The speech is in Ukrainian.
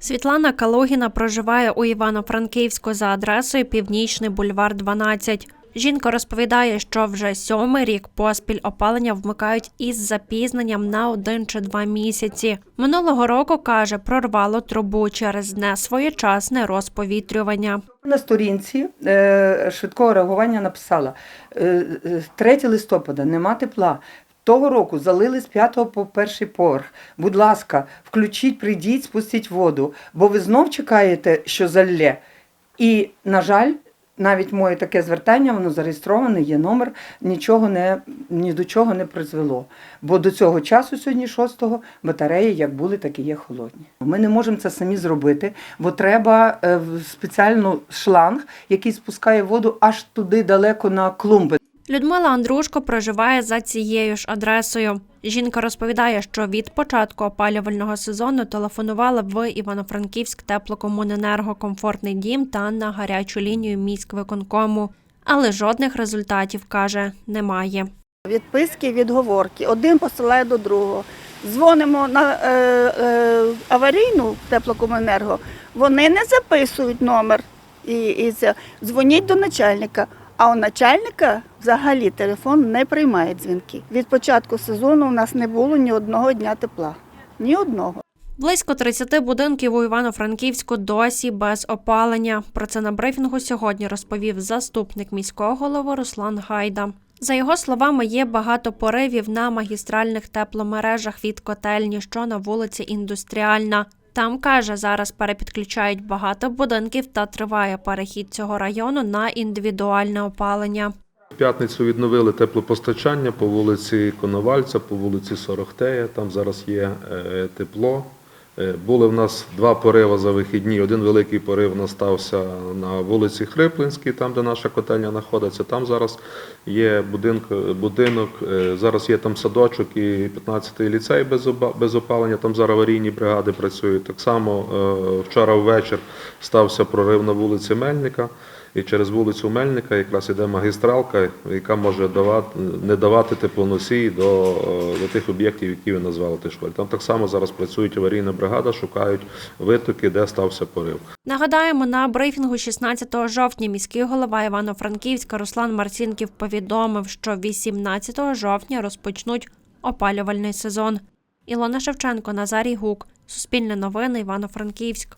Світлана Калугіна проживає у Івано-Франківську за адресою Північний бульвар 12. Жінка розповідає, що вже сьомий рік поспіль опалення вмикають із запізненням на один чи два місяці. Минулого року каже, прорвало трубу через несвоєчасне розповітрювання. На сторінці е, швидкого реагування написала е, е, 3 листопада, нема тепла. Того року залили з 5 по перший поверх. Будь ласка, включіть, прийдіть, спустіть воду, бо ви знов чекаєте, що залє. І, на жаль, навіть моє таке звертання, воно зареєстроване, є номер, нічого не, ні до чого не призвело. Бо до цього часу, сьогодні 6-го, батареї як були, так і є холодні. Ми не можемо це самі зробити, бо треба е, в спеціальну шланг, який спускає воду аж туди далеко на клумби. Людмила Андрушко проживає за цією ж адресою. Жінка розповідає, що від початку опалювального сезону телефонувала в Івано-Франківськ теплокомуненерго комфортний дім та на гарячу лінію міськвиконкому. Але жодних результатів каже немає. Відписки, відговорки. Один посилає до другого. Дзвонимо на е, е, аварійну теплокомуненерго, вони не записують номер. І, і це. Дзвоніть до начальника. А у начальника взагалі телефон не приймає дзвінки. Від початку сезону у нас не було ні одного дня тепла. Ні одного. Близько 30 будинків у Івано-Франківську досі без опалення. Про це на брифінгу сьогодні розповів заступник міського голови Руслан Гайда. За його словами, є багато поривів на магістральних тепломережах від котельні, що на вулиці Індустріальна. Там каже, зараз перепідключають багато будинків та триває перехід цього району на індивідуальне опалення. В п'ятницю відновили теплопостачання по вулиці Коновальця, по вулиці Сорохтея. Там зараз є е, тепло. Е, Були в нас два пориви за вихідні. Один великий порив настався на вулиці Хриплинській, там, де наша котельня знаходиться. Там зараз є будинок, будинок е, зараз є там садочок і 15-й ліцей без, опалення. Там зараз аварійні бригади працюють. Так само е, вчора ввечір стався прорив на вулиці Мельника. І через вулицю Мельника якраз іде магістралка, яка може давати, не давати теплоносій до, е, до тих об'єктів, які ви назвали ті школі. Там так само зараз працюють аварійна бригада, шукають витоки, де стався порив. Нагадаємо, на брифінгу 16 жовтня міський голова Івано-Франківська Руслан Марцінків повідомив, що 18 жовтня розпочнуть опалювальний сезон. Ілона Шевченко, Назарій Гук, Суспільне новини, Івано-Франківськ.